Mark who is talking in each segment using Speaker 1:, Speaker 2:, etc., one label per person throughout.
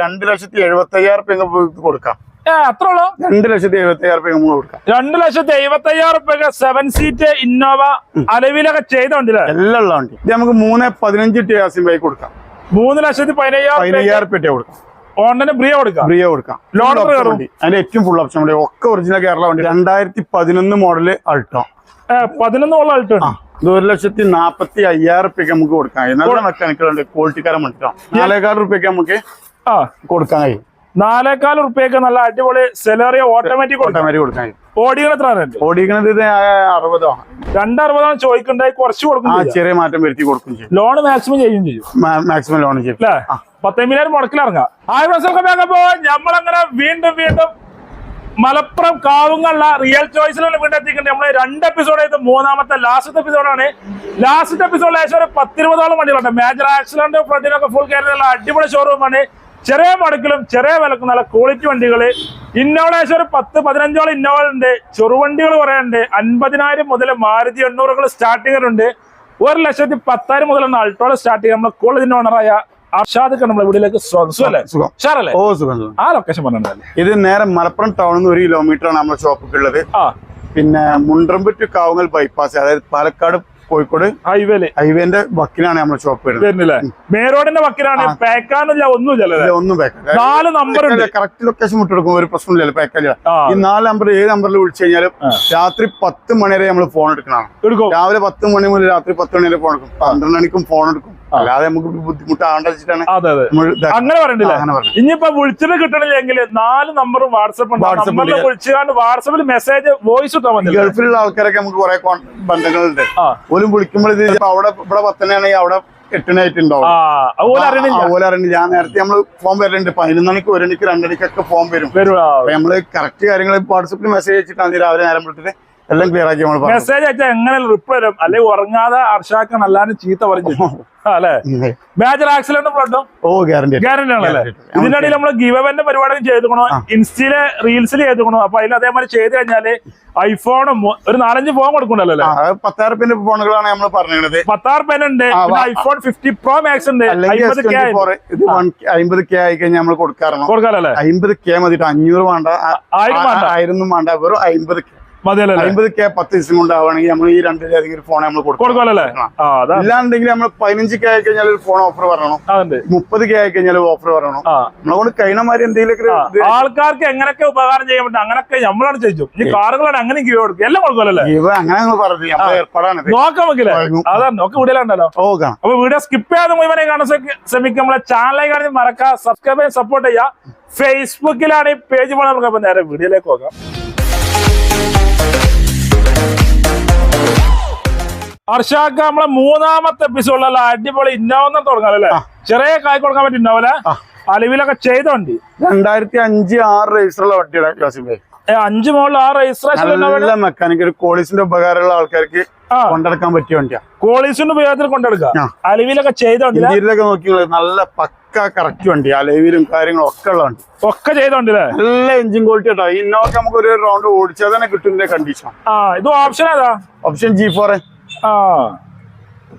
Speaker 1: രണ്ട് ലക്ഷത്തി എഴുപത്തി അയ്യായിരം റുപ്യ കൊടുക്കാം.
Speaker 2: ഏ അത്ര ഉള്ളു?
Speaker 1: രണ്ട് ലക്ഷത്തി എഴുപത്തി അയ്യായിരം റുപ്യ കൊടുക്കാം.
Speaker 2: രണ്ട് ലക്ഷത്തി എഴുപത്തി അയ്യായിരം റുപ്യ സെവൻ സീറ്റ് ഇന്നോവ അലവിലൊക്കെ ചെയ്തോണ്ടില്ലേ?
Speaker 1: എല്ലാം ഉള്ള വണ്ടി. ഇത് നമുക്ക് മൂന്ന് പതിനഞ്ച് ടിയാസിൻ ബൈക്ക് കൊടുക്കാം.
Speaker 2: മൂന്ന് ലക്ഷത്തി പതിനയ്യായിരം
Speaker 1: പതിനയ്യായിരം റുപ്യ കൊടുക്കാം.
Speaker 2: ഓണ്ടന് ബ്രിയ കൊടുക്കാം?
Speaker 1: ബ്രിയ കൊടുക്കാം.
Speaker 2: ലോൺ
Speaker 1: വണ്ടി. അതിന്റെ ഏറ്റവും ഫുൾ ഓപ്ഷൻ വണ്ടി. ഒക്കെ ഒറിജിനൽ കേരള വണ്ടി. രണ്ടായിരത്തി പതിനൊന്ന് മോഡൽ അൾട്ടോ
Speaker 2: പതിനൊന്ന് മോഡൽ അൾട്ടോ
Speaker 1: ഇത് ഒരു ലക്ഷത്തി നാപ്പത്തി അയ്യായിരം റുപ്യക്ക് നമുക്ക് കൊടുക്കാം. നല്ല മെക്കാനിക്കൽ ഉണ്ട് ക്വാളിറ്റിക്കാരൻ മറ്റാം നാലേകാൽ റുപ്യക്ക് നമുക്ക്
Speaker 2: ആ
Speaker 1: കൊടുക്കാൻ കഴിയും.
Speaker 2: നാലേക്കാൽ റുപ്യക്ക് നല്ല അടിപൊളി സെലറിയ ഓട്ടോമാറ്റിക്
Speaker 1: ഓട്ടോമാറ്റിക് കൊടുക്കാൻ കഴിയും.
Speaker 2: ഓടികൾ എത്ര റേറ്റ്
Speaker 1: ഓടിക്കുന്നത് ഇത് അറുപതോ?
Speaker 2: രണ്ടറുപതാണ് ചോദിക്കണ്ടായി കുറച്ച് കൊടുക്കും
Speaker 1: ചെറിയ മാറ്റം വരുത്തി കൊടുക്കും ചെയ്യും.
Speaker 2: ലോൺ മാക്സിമം ചെയ്യും. ചെയ്യും
Speaker 1: മാക്സിമം ലോൺ ചെയ്യും.
Speaker 2: അല്ലേ? പത്തൊമ്പതിനായിരം മുടക്കിലിറങ്ങാം ആയിരം ദിവസമൊക്കെ നമ്മളങ്ങനെ വീണ്ടും വീണ്ടും മലപ്പുറം കാവുങ്ങുള്ള റിയൽ ചോയ്സിലാണ് വീണ്ടും എത്തിക്കേണ്ടത് നമ്മൾ രണ്ട് എപ്പിസോഡ് ആയിട്ട് മൂന്നാമത്തെ ലാസ്റ്റത്തെ എപ്പിസോഡാണ് ലാസ്റ്റത്തെ എപ്പിസോഡിൽ ഏകദേശം ഒരു പത്തിരുപതോളം വണ്ടികളുണ്ട്. മേജർ ആക്സിഡന്റ് ഫ്രണ്ടിനൊക്കെ ഫുൾ കയറി അടിപൊളി ഷോറൂമാണ് ചെറിയ മടക്കിലും ചെറിയ വിലക്കും നല്ല ക്വാളിറ്റി വണ്ടികൾ ഇന്നോവേഷൻ ഒരു പത്ത് പതിനഞ്ചോളം ഇന്നോവ ഉണ്ട്. ചെറുവണ്ടികൾ കുറേ ഉണ്ട്. അൻപതിനായിരം മുതൽ മാരുതി എണ്ണൂറുകൾ സ്റ്റാർട്ടിംഗ് ഉണ്ട്. ഒരു ലക്ഷത്തി പത്തായിരം മുതലാണ് അൾട്രോള സ്റ്റാർട്ട് ചെയ്യാം നമ്മുടെ കോളേജിന്റെ ഓണറായ അർഷാദ് നമ്മുടെ വീട്ടിലേക്ക് സ്വാഗതം. സുഖല്ലേ?
Speaker 1: സുഖം. ഓ സുഖം
Speaker 2: ആ ലൊക്കേഷൻ പറഞ്ഞല്ലേ
Speaker 1: ഇത് നേരെ മലപ്പുറം ടൗണിൽ നിന്ന് ഒരു കിലോമീറ്റർ ആണ് നമ്മുടെ ഷോപ്പൊക്കെ ഉള്ളത്
Speaker 2: ആ.
Speaker 1: പിന്നെ മുണ്ടമ്പ് ടു കാവുങ്ങൽ ബൈപ്പാസ് അതായത് പാലക്കാട് കോഴിക്കോട്
Speaker 2: ഹൈവേൽ.
Speaker 1: ഹൈവേന്റെ വക്കിലാണ് നമ്മുടെ ഷോപ്പ് വരുന്നത്
Speaker 2: മേരോഡിന്റെ വക്കിലാണ്. പാക്കാനില്ല ഒന്നുമില്ല
Speaker 1: ഒന്നും പാക്കല്ല
Speaker 2: നാല് നമ്പർ
Speaker 1: കറക്റ്റ് ലൊക്കേഷൻ വിട്ടെടുക്കും ഒരു പ്രശ്നമില്ലല്ലോ പാക്കല്ല
Speaker 2: ആ.
Speaker 1: ഈ നാല് നമ്പർ ഏത് നമ്പറിൽ വിളിച്ചു കഴിഞ്ഞാലും രാത്രി പത്ത് മണി വരെ നമ്മൾ ഫോൺ എടുക്കണം
Speaker 2: എടുക്കും.
Speaker 1: രാവിലെ പത്ത് മണി മുതൽ രാത്രി പത്ത് മണി വരെ ഫോൺ എടുക്കും. പന്ത്രണ്ട് മണിക്കും ഫോൺ എടുക്കും. അല്ലാതെ നമുക്ക് ബുദ്ധിമുട്ടാണ്ട് വെച്ചിട്ടാണ്
Speaker 2: അങ്ങനെ പറയണ്ടില്ലേ ഇനിയിപ്പോ വിളിച്ചിട്ട് കിട്ടണില്ലെങ്കിൽ നാല് നമ്പറും വാട്സപ്പ് ഉണ്ട്. വിളിച്ചുകൊണ്ട് വാട്സപ്പിൽ മെസ്സേജ് വോയിസ്
Speaker 1: ഗൾഫിലുള്ള ആൾക്കാരൊക്കെ നമുക്ക് കുറെ ബന്ധങ്ങളുണ്ട്. ഓലും ഇപ്പൊ അവിടെ ഇവിടെ പത്തനാണെങ്കിൽ അവിടെ എട്ടിനായിട്ടുണ്ടാവും.
Speaker 2: അറിയണില്ല
Speaker 1: നേരത്തെ നമ്മൾ ഫോം വരലുണ്ട്. പതിനൊന്ന് മണിക്ക് ഒരു മണിക്ക് രണ്ടണിക്കൊക്കെ ഫോം വരും. നമ്മൾ കറക്റ്റ് കാര്യങ്ങൾ വാട്സപ്പിൽ മെസ്സേജ് അയച്ചിട്ടാണ് രാവിലെ നേരം വിളിച്ചിട്ട് എല്ലാം ക്ലിയർ ആക്കി നമ്മൾ
Speaker 2: മെസ്സേജ് അയച്ചാൽ എങ്ങനെ റിപ്ലൈ വരും? അല്ലെങ്കിൽ ഉറങ്ങാതെ അർഷാക്കാൻ അല്ലാതെ ചീത്ത പറഞ്ഞു അല്ലെ? മേജർ ആക്സിഡന്റ് ഫ്ലഡും
Speaker 1: ഓ ഗ്യാരണ്ടി
Speaker 2: ഗ്യാരണ്ടി ആണല്ലേ?
Speaker 1: ഇതിന്റെ ഇടയിൽ
Speaker 2: ഇതിനിടയിൽ ഗീവ് അവന്റെ പരിപാടി ചെയ്തുക്കണോ? ഇൻസ്റ്റയിലെ റീൽസിൽ ചെയ്തുക്കണോ? അപ്പൊ അതിൽ അതേമാതിരി ചെയ്ത് കഴിഞ്ഞാൽ ഐഫോണും ഒരു നാലഞ്ച് ഫോൺ കൊടുക്കണ്ടല്ലോ
Speaker 1: പത്താറ് പിന്നെ ഫോണുകളാണ് നമ്മൾ പറഞ്ഞത്
Speaker 2: പത്താറ് പെൻ ഉണ്ട് ഐഫോൺ ഫിഫ്റ്റി പ്രോ മാക്സ് ഉണ്ട്. അമ്പത് കെ
Speaker 1: ആയി. കഴിഞ്ഞാൽ നമ്മൾ കൊടുക്കാറുണ്ട്
Speaker 2: കൊടുക്കാറല്ലേ?
Speaker 1: അമ്പത് കെ മതിട്ട്. അഞ്ഞൂറ് വേണ്ട.
Speaker 2: ആയിരം വേണ്ട.
Speaker 1: ആയിരം വേണ്ട. വെറും അമ്പത് കെ അമ്പത് കെ പത്ത് ദിവസം കൊണ്ടാവുകയാണെങ്കിൽ നമ്മൾ ഈ രണ്ടിലധികം ഒരു ഫോൺ നമ്മൾ കൊടുക്കും.
Speaker 2: കൊടുക്കാലല്ലേ
Speaker 1: ആ.
Speaker 2: ആ
Speaker 1: ഇല്ലാണ്ടെങ്കിൽ നമ്മൾ പതിനഞ്ച് കെ ആയി കഴിഞ്ഞാൽ ഒരു ഫോൺ ഓഫർ പറയണം മുപ്പത് കെ ആയി കഴിഞ്ഞാൽ ഓഫർ പറയണം നമ്മളെ കൊണ്ട് ഇത്
Speaker 2: ആൾക്കാർക്ക് എങ്ങനെയൊക്കെ ഉപകാരം ചെയ്യാൻ പറ്റും അങ്ങനൊക്കെ നമ്മളാണ് ചോദിച്ചു ഈ കാറുകളാണ് അങ്ങനെ ഗിവ് കൊടുക്കും എല്ലാം കൊടുക്കുമല്ലേ
Speaker 1: ഇവ അങ്ങനെ പറഞ്ഞു ഏർപ്പാടാണ്.
Speaker 2: അതാണ്. ഒക്കെ വീഡിയോയിലുണ്ടല്ലോ
Speaker 1: ഓ കാണാം.
Speaker 2: അപ്പൊ വീഡിയോ സ്കിപ്പ് ചെയ്യാതെ മുഴുവനെ കാണാൻ ശ്രമിക്കും നമ്മളെ ചാനലായി കാണാൻ മറക്കാം സബ്സ്ക്രൈബ് ചെയ്യാൻ സപ്പോർട്ട് ചെയ്യുക. ഫേസ്ബുക്കിലാണ് ഈ പേജ് പോലെ നമുക്ക് അപ്പൊ നേരെ വീഡിയോയിലേക്ക് പോകാം. ഹർഷാക്ക നമ്മളെ മൂന്നാമത്തെ എപ്പിസോഡിലല്ല അടിപൊളി ഇന്നോവ തുടങ്ങാം അല്ലേ? ചെറിയ കായ് കൊടുക്കാൻ പറ്റും ഇന്നോവലെ അലവിലൊക്കെ ചെയ്ത വണ്ടി
Speaker 1: രണ്ടായിരത്തി അഞ്ച് ആറ് രജിസ്റ്ററുള്ള വണ്ടിയാണ് ജോസിഫ്
Speaker 2: അഞ്ചു മുകളിൽ ആ രജിസ്ട്രേഷൻ
Speaker 1: മെക്കാനിക് ഒരു കോളീസിന്റെ ഉപകാരമുള്ള ആൾക്കാർക്ക് കൊണ്ടെടുക്കാൻ പറ്റിയ വണ്ടിയാ.
Speaker 2: കോളീസിന്റെ ഉപയോഗത്തിൽ കൊണ്ടെടുക്കാം. അലവിലൊക്കെ ചെയ്തോണ്ടി
Speaker 1: വണ്ടിയിലൊക്കെ നോക്കി നല്ല പക്ക കറക്റ്റ് വണ്ടി അലവിലും കാര്യങ്ങളും ഒക്കെ ഉള്ള വണ്ടി.
Speaker 2: ഒക്കെ ചെയ്തോണ്ടില്ലേ
Speaker 1: നല്ല എഞ്ചിൻ ക്വാളിറ്റി കേട്ടോ ഇന്നോക്ക് നമുക്ക് ഒരു റൗണ്ട് ഓടിച്ചാൽ തന്നെ കിട്ടുന്ന കണ്ടീഷൻ
Speaker 2: ഇത് ഓപ്ഷൻ ഏതാ?
Speaker 1: ഓപ്ഷൻ ജി ഫോർ
Speaker 2: ആ.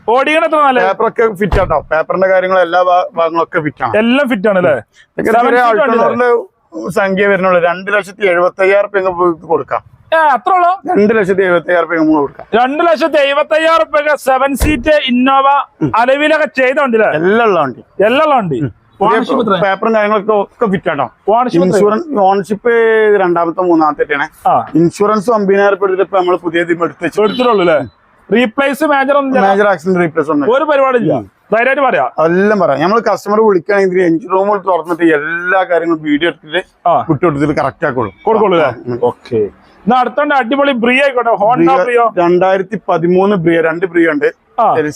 Speaker 2: ഓടിക്കണ എത്ര നല്ല
Speaker 1: പേപ്പറൊക്കെ ഫിറ്റ് ആട്ടോ. പേപ്പറിന്റെ കാര്യങ്ങൾ എല്ലാ ഭാഗങ്ങളൊക്കെ ഫിറ്റ് ആണ്.
Speaker 2: എല്ലാം ഫിറ്റ് ആണ് അല്ലേ
Speaker 1: സംഖ്യ വരുന്നുള്ളൂ. രണ്ട് ലക്ഷത്തി എഴുപത്തി അയ്യായിരം റുപ്യ കൊടുക്കാം.
Speaker 2: ഏ അത്ര ഉള്ളു?
Speaker 1: രണ്ട് ലക്ഷത്തി എഴുപത്തി അയ്യായിരം റുപ്യ കൊടുക്കാം.
Speaker 2: രണ്ട് ലക്ഷത്തി എഴുപത്തി അയ്യായിരം റുപ്യ സെവൻ സീറ്റ് ഇന്നോവ അലവിലൊക്കെ ചെയ്തോണ്ടില്ലേ
Speaker 1: എല്ലാം ഉള്ള വണ്ടി.
Speaker 2: എല്ലാം ഉണ്ട് Ownership എത്രയാ?
Speaker 1: പേപ്പറും കാര്യങ്ങളൊക്കെ ഒക്കെ ഫിറ്റ് ആട്ടോ? ഇൻഷുറൻസ് ഓൺഷിപ്പ് രണ്ടാമത്തെ മൂന്നാമത്തെ
Speaker 2: ആ.
Speaker 1: ഇൻഷുറൻസ് അമ്പതിനായിരം രൂപ എടുത്തിട്ട് നമ്മൾ പുതിയ
Speaker 2: എടുത്തിട്ടുള്ളൂ അല്ലേ? Replace major.
Speaker 1: Major accident replace
Speaker 2: ഒരു പരിപാടി ഇല്ല. ധൈര്യമായിട്ട് പറയാം.
Speaker 1: എല്ലാം പറയാം. നമ്മൾ കസ്റ്റമർ വിളിക്കുകയാണെങ്കിൽ എഞ്ചിൻ റൂം തുറന്നിട്ട് എല്ലാ കാര്യങ്ങളും വീഡിയോ എടുത്തിട്ട് വിട്ടുകൊടുത്തിട്ട് കറക്റ്റ് ആക്കോളൂ
Speaker 2: കൊടുക്കുള്ളൂ ഓക്കെ. എന്നാ അടുത്തോണ്ട് അടിപൊളി ബ്രിയ ആയിക്കോട്ടെ. ഹോണ്ട ബ്രിയോ
Speaker 1: രണ്ടായിരത്തി പതിമൂന്ന് ബ്രിയ രണ്ട് ബ്രിയ ഉണ്ട്.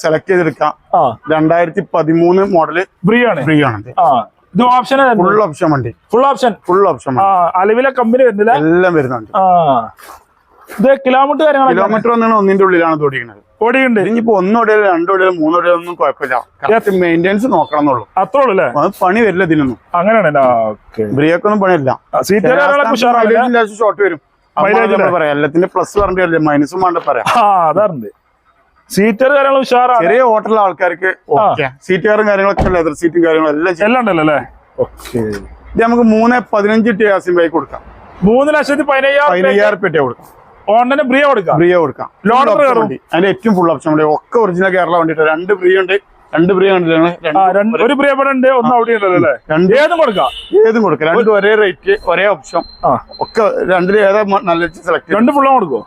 Speaker 1: സെലക്ട് ചെയ്തെടുക്കാം. രണ്ടായിരത്തി പതിമൂന്ന് മോഡൽ
Speaker 2: ബ്രിയ ആണ്.
Speaker 1: ബ്രിയ ആണ്
Speaker 2: ഇത് ഓപ്ഷൻ
Speaker 1: ഫുൾ ഓപ്ഷൻ വണ്ടി.
Speaker 2: ഫുൾ ഓപ്ഷൻ
Speaker 1: ഫുൾ ഓപ്ഷൻ
Speaker 2: അലവിലെ കമ്പനി വരുന്നില്ല?
Speaker 1: എല്ലാം വരുന്നുണ്ട്.
Speaker 2: ഇത് കിലോമീറ്റർ കാര്യങ്ങളൊക്കെ.
Speaker 1: കിലോമീറ്റർ ഒന്നിന്റെ ഉള്ളിലാണ് തൊടിയുന്നത്
Speaker 2: ഓടിയുണ്ട്
Speaker 1: ഇനിയിപ്പോ ഒന്നോടിയാലും രണ്ടോടിയാലും മൂന്നോടിയാലും ഒന്നും കുഴപ്പമില്ല. മെയിന്റെനൻസ് നോക്കണം എന്നുള്ളൂ.
Speaker 2: അത്രേ ഉള്ളൂ അല്ലേ?
Speaker 1: അത് പണി വരില്ല ഇതിനൊന്നും.
Speaker 2: അങ്ങനെയാണ്. ബ്രേക്ക്
Speaker 1: ഒന്നും പണിയില്ല. ഷോർട്ട് വരും. പറയാം എല്ലാത്തിന്റെ പ്ലസ് പറഞ്ഞിട്ട് കാര്യമില്ല. മൈനസും വേണ്ട പറയാം.
Speaker 2: അതാറുണ്ട്. സീറ്റർ കാര്യങ്ങൾ ഉഷാറാണ്.
Speaker 1: ചെറിയ ഹോട്ടലിലെ ആൾക്കാർക്ക് സീറ്റുകാരും കാര്യങ്ങളൊക്കെ ലെതർ സീറ്റും കാര്യങ്ങളും എല്ലാം.
Speaker 2: എല്ലാം ഉണ്ടല്ലോ അല്ലേ? ഓക്കെ.
Speaker 1: ഇത് നമുക്ക് മൂന്ന് പതിനഞ്ച് ടി ആസിൻ ബൈക്ക് കൊടുക്കാം.
Speaker 2: മൂന്ന് ലക്ഷത്തി പതിനയ്യായിരം
Speaker 1: പതിനയ്യായിരം റുപ്യ കൊടുക്കാം.
Speaker 2: ഓണ്ടന് ബ്രിയ കൊടുക്കാം.
Speaker 1: ബ്രിയ കൊടുക്കാം. ലോൺ അതിന്റെ ഏറ്റവും ഫുൾ ഓപ്ഷൻ ഒക്കെ ഒറിജിനൽ കേരള വണ്ടിട്ട് രണ്ട് ബ്രിയ ഉണ്ട് രണ്ട് രണ്ട്
Speaker 2: ഒരു പ്രിയപ്പെട്ട ഉണ്ട് ഒന്ന് അവിടെ ഉണ്ടല്ലോ ഏതും കൊടുക്കാം.
Speaker 1: ഏതും കൊടുക്കാം. രണ്ടും ഒരേ റേറ്റ് ഒരേ ഓപ്ഷൻ ഒക്കെ രണ്ടിലും ഏതാ നല്ല സെലക്ട്
Speaker 2: രണ്ട് ഫുൾ കൊടുക്കോ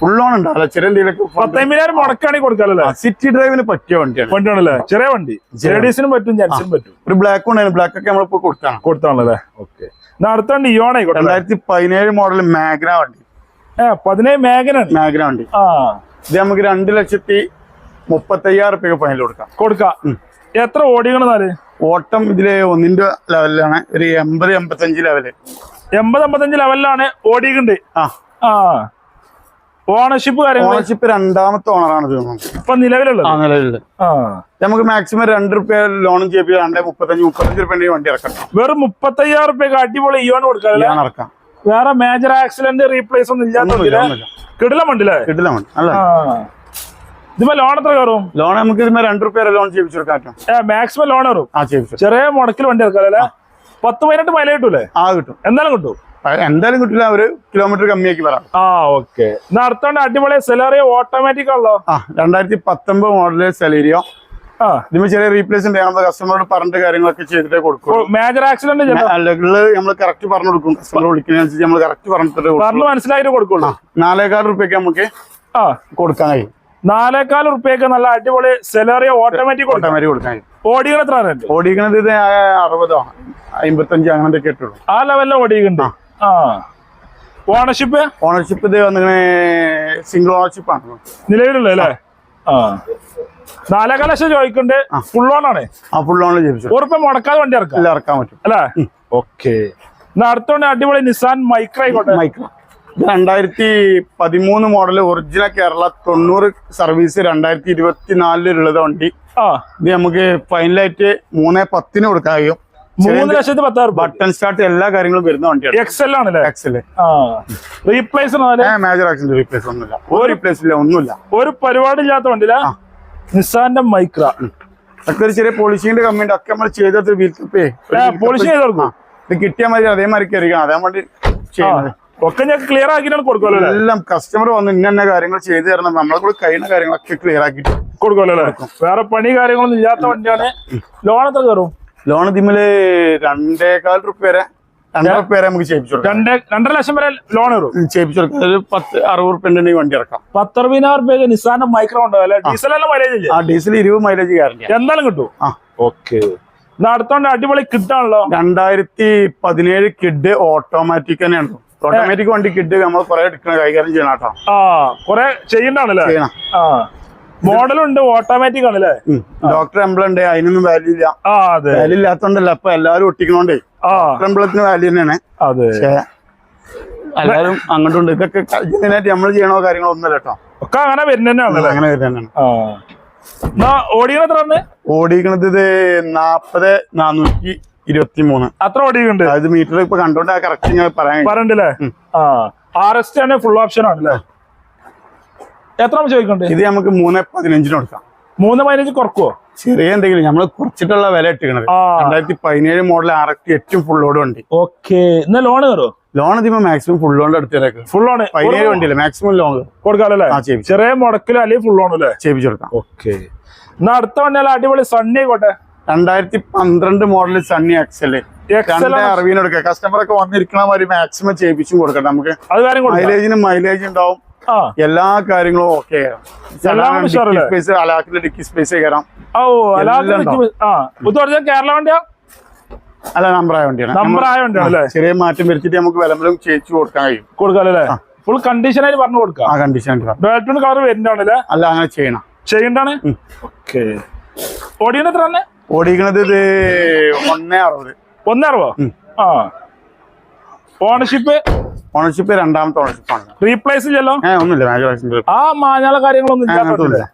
Speaker 1: ഫുൾ ഓൺ ഉണ്ടാവില്ല ചെറിയ എന്തെങ്കിലും
Speaker 2: പത്തമ്പതിനായിരം മുടക്കാണെങ്കിൽ കൊടുക്കാമല്ലേ
Speaker 1: സിറ്റി ഡ്രൈവിന് പറ്റിയ വണ്ടിയാണ്.
Speaker 2: വണ്ടിയാണല്ലേ? ചെറിയ വണ്ടി. ലേഡീസിനും പറ്റും ജെന്റ്സിനും പറ്റും.
Speaker 1: ഒരു ബ്ലാക്ക് ഉണ്ടായിരുന്നു. ബ്ലാക്ക് ഒക്കെ നമ്മളിപ്പോ കൊടുത്താണ്.
Speaker 2: കൊടുത്താണല്ലേ? ഓക്കെ. അടുത്ത വണ്ടി അല്ലേ?
Speaker 1: രണ്ടായിരത്തി പതിനേഴ് മോഡൽ മാഗ്ന വണ്ടി.
Speaker 2: പതിനേഴ് മേഘനാണ്
Speaker 1: മാഗ്ന വണ്ടി
Speaker 2: ആ.
Speaker 1: ഇത് നമുക്ക് രണ്ട് ലക്ഷത്തി മുപ്പത്തയ്യായിരം റുപ്യ ഫൈനൽ കൊടുക്കാം.
Speaker 2: കൊടുക്കാം. എത്ര ഓടിക്കണെന്നാൽ
Speaker 1: ഓട്ടം ഇതിൽ ഒന്നിന്റെ ലെവലിലാണ് ഒരു എൺപത് എൺപത്തഞ്ച് ലെവൽ
Speaker 2: എൺപത് അമ്പത്തഞ്ച് ലെവലിലാണ് ഓടിയുണ്ട്
Speaker 1: ആ.
Speaker 2: ആ. ഓണർഷിപ്പ്
Speaker 1: ഓണർഷിപ്പ് രണ്ടാമത്തെ ഓണറാണ്
Speaker 2: ഇപ്പൊ നിലവിലുള്ളത്?
Speaker 1: ആ നമുക്ക് മാക്സിമം രണ്ട് റുപ്യ ലോണും രണ്ട് മുപ്പത്തഞ്ച് മുപ്പത്തഞ്ച് റുപ്യ വണ്ടി ഇറക്കാം.
Speaker 2: വെറും മുപ്പത്തയ്യായിരം റുപ്യ അടിപൊളി ഇയോൺ കൊടുക്കാം
Speaker 1: ഞാൻ ഇറക്കാം.
Speaker 2: വേറെ മേജർ ആക്സിഡന്റ് റീപ്ലേസ് ഒന്നും ഇല്ലാത്ത
Speaker 1: കിടിലമുണ്ടല്ലേ
Speaker 2: കിടിലം
Speaker 1: അല്ല?
Speaker 2: ആ. ഇതിപ്പോ ലോൺ എത്ര കയറും?
Speaker 1: ലോൺ നമുക്ക് ഇതിന് രണ്ട് റുപ്യ ലോൺ
Speaker 2: ഏ മാക്സിമം ലോൺ കയറും ചെറിയ മുടക്കിൽ വണ്ടി എടുക്കാല്ലേ പത്ത് പതിനെട്ട് മൈലേജ് കിട്ടൂലേ?
Speaker 1: ആ കിട്ടും.
Speaker 2: എന്തായാലും കിട്ടും.
Speaker 1: എന്തായാലും കിട്ടില്ല ഒരു കിലോമീറ്റർ കമ്മിയാക്കി വരാം
Speaker 2: ആ ഓക്കെ അടുത്തോണ്ട് അടിപൊളി സെലറി ഓട്ടോമാറ്റിക് ആണല്ലോ.
Speaker 1: ആ രണ്ടായിരത്തി പത്തൊമ്പത് മോഡൽ സെലീരിയോ ഇതിന് ചെറിയ റീപ്ലേസ്മെന്റ് നമ്മൾ കസ്റ്റമറോട് പറഞ്ഞിട്ട് കാര്യങ്ങളൊക്കെ ചെയ്തിട്ടേ കൊടുക്കും
Speaker 2: മേജർ ആക്സിഡന്റ്
Speaker 1: അല്ലെങ്കിൽ നമ്മൾ കറക്റ്റ് പറഞ്ഞു കൊടുക്കും. കസ്റ്റമർ വിളിക്കുന്നതിനനുസരിച്ച് നമ്മൾ കറക്റ്റ് പറഞ്ഞിട്ട്
Speaker 2: പറഞ്ഞു മനസ്സിലായിട്ട് കൊടുക്കുള്ളൂ.
Speaker 1: നാലേകാൽ റുപ്യക്ക് നമുക്ക്
Speaker 2: ആ.
Speaker 1: കൊടുക്കാൻ കഴിയും.
Speaker 2: നാലേക്കാൽ റുപ്യക്ക് നല്ല അടിപൊളി സെലറി ഓട്ടോമാറ്റിക്
Speaker 1: ഓട്ടോമാറ്റിക് കൊടുക്കാൻ കഴിയും.
Speaker 2: ഓടിക്കണ എത്ര
Speaker 1: ഓടിക്കണത് ഇത് അറുപതോ അമ്പത്തഞ്ചോ അങ്ങനത്തെ കേട്ടുള്ളൂ
Speaker 2: ആ ലെവലിലെ ഓടിക്കുന്നുണ്ട്. ആ. ഓണർഷിപ്പ്
Speaker 1: ഓണർഷിപ്പ് ഇത് വന്നിങ്ങനെ സിംഗിൾ ഓണർഷിപ്പാണ് ആണ്.
Speaker 2: നിലവിലുള്ള അല്ലേ ആ. നാലേക്കാൽ ലക്ഷം ചോദിക്കുന്നുണ്ട് ഫുൾ ഓൺ ആണ്
Speaker 1: ആ ഫുൾ ഓണിൽ ചെയ്യിച്ചു
Speaker 2: ഉറപ്പ് മുടക്കാതെ വണ്ടി ഇറക്കാം
Speaker 1: ഇറക്കാൻ പറ്റും.
Speaker 2: അല്ലേ? ഓക്കെ. എന്നാ അടുത്തോണ്ട് അടിപൊളി നിസാൻ മൈക്രോ ആയിക്കോട്ടെ.
Speaker 1: മൈക്രോ രണ്ടായിരത്തി പതിമൂന്ന് മോഡൽ ഒറിജിനൽ കേരള തൊണ്ണൂറ് സർവീസ് രണ്ടായിരത്തി ഇരുപത്തിനാലിലുള്ളത് വണ്ടി.
Speaker 2: ആ.
Speaker 1: ഇത് നമുക്ക് ഫൈനലായിട്ട് മൂന്ന് പത്തിന് കൊടുക്കാൻ കഴിയും.
Speaker 2: മൂന്ന് ലക്ഷത്തി പത്താറ്
Speaker 1: ബട്ടൺ സ്റ്റാർട്ട് എല്ലാ കാര്യങ്ങളും വരുന്ന വണ്ടിയാണ്.
Speaker 2: എക്സൽ ആണല്ലേ
Speaker 1: എക്സൽ
Speaker 2: ആ. റീപ്ലേസ്
Speaker 1: മേജർ ആക്സിഡന്റ് റീപ്ലേസ് ഒന്നുമില്ല. ഒരു റീപ്ലേസ് ഇല്ല ഒന്നുമില്ല.
Speaker 2: ഒരു പരിപാടി ഇല്ലാത്ത വണ്ടിയില്ല നിസാന്റെ മൈക്ര.
Speaker 1: ഒക്കെ ഒരു ചെറിയ പോളിഷിന്റെ കമ്മിയുണ്ട് ഒക്കെ നമ്മൾ ചെയ്തെടുത്ത് വിൽക്കപ്പേ
Speaker 2: പോളിഷ് ചെയ്ത് കൊടുക്കും
Speaker 1: ഇത് കിട്ടിയാൽ മതി അതേമാതിരി കയറിക്കണം അതേ വേണ്ടി ചെയ്യുന്നത്.
Speaker 2: ഒക്കെ ഞാൻ ക്ലിയർ ആക്കിയിട്ടാണ് കൊടുക്കുമല്ലോ
Speaker 1: എല്ലാം കസ്റ്റമർ വന്ന് ഇന്ന ഇന്ന കാര്യങ്ങൾ ചെയ്തു തരണം. നമ്മളെ കൂടെ കഴിയുന്ന കാര്യങ്ങളൊക്കെ ക്ലിയർ ആക്കിയിട്ട്
Speaker 2: കൊടുക്കുമല്ലോ വേറെ പണി കാര്യങ്ങളൊന്നും ഇല്ലാത്ത വണ്ടിയാണ്. ലോൺ എത്ര കയറും?
Speaker 1: ലോൺ ഇതിമ്മൽ രണ്ടേകാൽ റുപ്യ വരെ രണ്ടര പേരെ നമുക്ക് ചെയ്യിപ്പിച്ചു
Speaker 2: രണ്ട് രണ്ടര ലക്ഷം വരെ ലോൺ
Speaker 1: വരും. ചെയ്യിപ്പിച്ചു കൊടുക്കാം. ഒരു പത്ത് അറുപത് റുപ്യ വണ്ടി ഇറക്കാം.
Speaker 2: പത്തറുപതിനായിരം രൂപയ്ക്ക് നിസാന്റെ മൈക്രോ ഉണ്ടോ? അല്ലെ? ഡീസൽ എല്ലാം മൈലേജ് ഇല്ല?
Speaker 1: ആ ഡീസൽ ഇരുപത് മൈലേജ് ഗ്യാരണ്ടി
Speaker 2: എന്തായാലും കിട്ടും.
Speaker 1: ആ.
Speaker 2: ഓക്കെ. അടുത്തോണ്ട് അടിപൊളി കിട്ടാണല്ലോ
Speaker 1: രണ്ടായിരത്തി പതിനേഴ് കിഡ് ഓട്ടോമാറ്റിക് തന്നെയാണ് ഓട്ടോമാറ്റിക് വണ്ടി കിഡ് നമ്മൾ കുറെ എടുക്കണ കൈകാര്യം ചെയ്യണം കേട്ടോ.
Speaker 2: ആ കൊറേ ചെയ്യണ്ടാണല്ലേ
Speaker 1: ചെയ്യണം.
Speaker 2: ആ. മോഡലുണ്ട് ഓട്ടോമാറ്റിക് ആണല്ലേ?
Speaker 1: ഡോക്ടർ എംബ്ലണ്ട് അതിനൊന്നും വാല്യൂ ഇല്ല. വാല്യൂ ഇല്ലാത്തോണ്ടല്ല ഇപ്പൊ എല്ലാരും ഒട്ടിക്കണോണ്ടേ. എംബ്ലത്തിന് വാല്യൂ തന്നെയാണ്.
Speaker 2: അതെ.
Speaker 1: എല്ലാവരും അങ്ങോട്ടുണ്ട്. ഇതൊക്കെ ഇതിനായിട്ട് നമ്മൾ ചെയ്യണോ കാര്യങ്ങളോ ഒന്നല്ല കേട്ടോ.
Speaker 2: ഒക്കെ അങ്ങനെ വരുന്നതന്നെ
Speaker 1: അങ്ങനെ തന്നെയാണ്
Speaker 2: ആ. എന്നാ ഓടിക്കണ എത്ര ആണ്
Speaker 1: ഓടിക്കണത് ഇത് നാപ്പത് നാനൂറ്റി ഇരുപത്തി മൂന്ന്
Speaker 2: അത്ര ഓടിക്കുന്നുണ്ട്
Speaker 1: അത് മീറ്റർ ഇപ്പൊ കണ്ടോണ്ട് കറക്റ്റ് ഞാൻ പറയാൻ.
Speaker 2: പറയണ്ടല്ലേ? ആ. ആർ എസ് ആണ് ഫുൾ ഓപ്ഷൻ ആണല്ലേ? എത്ര ചോദിക്കണ്ടേ
Speaker 1: ഇത് നമുക്ക് മൂന്ന് പതിനഞ്ചിന് കൊടുക്കാം.
Speaker 2: മൂന്ന് പതിനഞ്ച് കുറക്കുവോ?
Speaker 1: ചെറിയ എന്തെങ്കിലും നമ്മൾ കുറച്ചിട്ടുള്ള വില ഇട്ടിക്കണത്
Speaker 2: ആ.
Speaker 1: രണ്ടായിരത്തി പതിനേഴ് മോഡൽ ആറക്ടി ഏറ്റവും ഫുൾ ലോഡ് വണ്ടി.
Speaker 2: ഓക്കെ എന്നാ ലോൺ കയറോ
Speaker 1: ലോൺ ഇതിപ്പോ മാക്സിമം ഫുൾ ലോഡ് എടുത്തേക്ക്
Speaker 2: ഫുൾ ഓൺ
Speaker 1: പതിനേഴ് വണ്ടിയില്ല മാക്സിമം ലോൺ
Speaker 2: കൊടുക്കാമല്ലേ ചെറിയ മുടക്കിലോ അല്ലെങ്കിൽ ഫുൾ ലോൺ അല്ലേ?
Speaker 1: ചെയ്യിപ്പിച്ചു കൊടുക്കാം.
Speaker 2: ഓക്കെ എന്നാ അടുത്ത വണ്ടിയാൽ അടിപൊളി സണ്ണി ആയിക്കോട്ടെ.
Speaker 1: രണ്ടായിരത്തി പന്ത്രണ്ട് മോഡൽ സണ്ണി
Speaker 2: എക്സൽ
Speaker 1: അറിവിനെടുക്കാം കസ്റ്റമർ ഒക്കെ വന്നിരിക്കണ മാതിരി മാക്സിമം ചെയ്യിപ്പിച്ചും കൊടുക്കാം നമുക്ക്.
Speaker 2: അത് കാര്യം
Speaker 1: മൈലേജിനും മൈലേജ് ഉണ്ടാവും. എല്ലാ കാര്യങ്ങളും ഓക്കെ? സ്പേസ് അലാക്കിന്റെ ഡിക്കി സ്പേസ് കയറാം
Speaker 2: ഓ കേരള വണ്ടിയാ?
Speaker 1: അല്ല നമ്പറായ വണ്ടിയാണ്. ചെറിയ മാറ്റം വരുത്തിട്ട് നമുക്ക് വിലമ്പലും ചേച്ചു കൊടുക്കാൻ കഴിയും.
Speaker 2: കൊടുക്കാല്ലേ ഫുൾ കണ്ടീഷൻ ആയിട്ട് പറഞ്ഞു കൊടുക്കാം.
Speaker 1: ആ കണ്ടീഷൻ
Speaker 2: ബാറ്റൂൺ കളർ വരുന്നുണ്ടല്ലേ
Speaker 1: അല്ല? അങ്ങനെ ചെയ്യണം.
Speaker 2: ചെയ്യണ്ടാണ് ഓക്കെ ഓടിയണ എത്ര തന്നെ?
Speaker 1: ഓടിക്കണത് ഇത് ഒന്നേ അറുപത്.
Speaker 2: ഒന്നേ
Speaker 1: അറുപത്?
Speaker 2: ആ. ഓണർഷിപ്പ്
Speaker 1: ഓണർഷിപ്പ് രണ്ടാമത്തെ ഓണർഷിപ്പാണ് ആണ്.
Speaker 2: റീപ്ലേസ് ഇല്ലല്ലോ?
Speaker 1: ഒന്നുമില്ല.
Speaker 2: ആ മാഞ്ഞാല കാര്യങ്ങളൊന്നും ഇല്ല?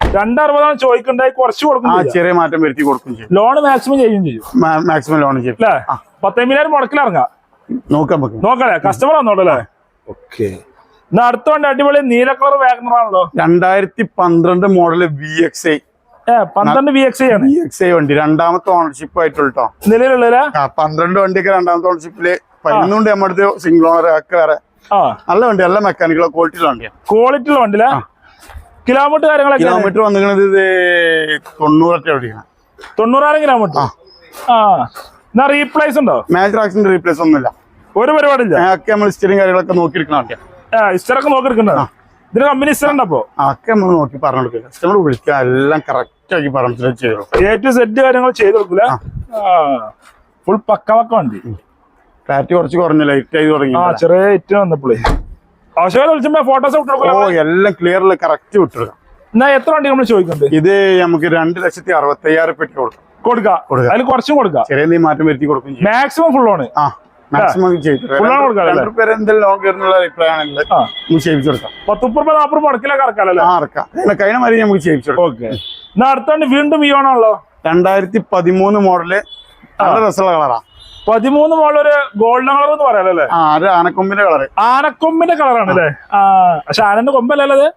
Speaker 2: രണ്ടറുപതാണ് ചോദിക്കണ്ടായി കുറച്ച് കൊടുക്കും
Speaker 1: ആ ചെറിയ മാറ്റം വരുത്തി കൊടുക്കും ചെയ്യും.
Speaker 2: ലോൺ മാക്സിമം ചെയ്യും. ചെയ്യും
Speaker 1: മാക്സിമം ലോൺ ചെയ്യും.
Speaker 2: അല്ലേ? പത്തമ്പതിനായിരം മുടക്കിലിറങ്ങാം
Speaker 1: നോക്കാം
Speaker 2: നോക്കല്ലേ കസ്റ്റമർ വന്നോട്ടല്ലേ ഓക്കെ. എന്നാ അടുത്ത വണ്ടി അടിപൊളി നീല കളർ വാഗണർ ആണല്ലോ.
Speaker 1: രണ്ടായിരത്തി പന്ത്രണ്ട് മോഡൽ വി എക്സ് ഐ
Speaker 2: പന്ത്രണ്ട് വി എക്സ് ഐ ആണ്.
Speaker 1: വി എക്സ് ഐ വണ്ടി. രണ്ടാമത്തെ ഓണർഷിപ്പ് ആയിട്ടുള്ള
Speaker 2: നിലവിലുള്ള
Speaker 1: ആ പന്ത്രണ്ട് വണ്ടിയൊക്കെ രണ്ടാമത്തെ ഓണർഷിപ്പിൽ പതിനൊന്നുണ്ട് നമ്മുടെ അടുത്ത് സിംഗിൾ ഓണർ ഒക്കെ വേറെ നല്ല വണ്ടി നല്ല മെക്കാനിക്കൽ ക്വാളിറ്റി ഉള്ള വണ്ടിയാണ്
Speaker 2: ക്വാളിറ്റി ഉള്ള വണ്ടിയിലെ? കിലോമീറ്റർ കാര്യങ്ങളൊക്കെ
Speaker 1: കിലോമീറ്റർ വന്നിരിക്കുന്നത് ഇത് തൊണ്ണൂറൊക്കെ എവിടെയാണ്
Speaker 2: തൊണ്ണൂറായിരം കിലോമീറ്റർ ആ. എന്നാ റീപ്ലേസ് ഉണ്ടോ?
Speaker 1: മേജർ ആക്സിഡന്റ് റീപ്ലേസ് ഒന്നുമില്ല.
Speaker 2: ഒരു പരിപാടിയില്ല?
Speaker 1: ഒക്കെ നമ്മൾ ഹിസ്റ്ററിയും കാര്യങ്ങളൊക്കെ നോക്കി വണ്ടിയാണ്
Speaker 2: ആ ഇസ്റ്ററൊക്കെ നോക്കിയെടുക്കണ്ടോ ഇതിന് കമ്പനി ഇസ്റ്റർ ഉണ്ടോ അപ്പോ?
Speaker 1: ഒക്കെ നമ്മൾ നോക്കി പറഞ്ഞു കൊടുക്കുക കസ്റ്റമർ വിളിക്കുക എല്ലാം കറക്റ്റ് ആക്കി പറഞ്ഞു ചെയ്തു
Speaker 2: എ ടു സെറ്റ് കാര്യങ്ങൾ ചെയ്ത് കൊടുക്കില്ല ഫുൾ പക്ക പക്ക വണ്ടി.
Speaker 1: ഫ്ലാറ്റ് കുറച്ച് കുറഞ്ഞു ലൈറ്റ് ആയി തുടങ്ങി.
Speaker 2: ആ ചെറിയ ഇറ്റ് വന്നപ്പോളേ. വിളിച്ചപ്പോ ഫോട്ടോസ്
Speaker 1: ഓ എല്ലാം ക്ലിയറിൽ കറക്റ്റ് വിട്ടിരുക്കാം
Speaker 2: എന്നാ എത്ര വണ്ടി നമ്മൾ ചോദിക്കുന്നുണ്ട്?
Speaker 1: ഇത് നമുക്ക് രണ്ട് ലക്ഷത്തി അറുപത്തി അയ്യായിരം പെട്ടി കൊടുക്കാം.
Speaker 2: കൊടുക്കാം. അതിൽ കുറച്ചും കൊടുക്കാം.
Speaker 1: ചെറിയ നീ മാറ്റം വരുത്തി കൊടുക്കും
Speaker 2: മാക്സിമം ഫുൾ ആണ്
Speaker 1: ആ. മാക്സിമം കഴിഞ്ഞ മാതിരി നമുക്ക് ചെയ്യിച്ചു കൊടുക്കാം.
Speaker 2: ഓക്കെ. എന്നാ അടുത്ത വീണ്ടും ഈ ഓണാണല്ലോ
Speaker 1: രണ്ടായിരത്തി പതിമൂന്ന് മോഡൽ നല്ല രസമുള്ള കളറാ
Speaker 2: പതിമൂന്ന് മോളൊരു ഒരു ഗോൾഡൻ കളർ എന്ന് പറയാലോ
Speaker 1: ആ ആനക്കൊമ്പിന്റെ കളർ
Speaker 2: ആനക്കൊമ്പിന്റെ കളറാണ് അല്ലേ? പക്ഷെ ആനന്റെ കൊമ്പല്ലല്ലോ അത്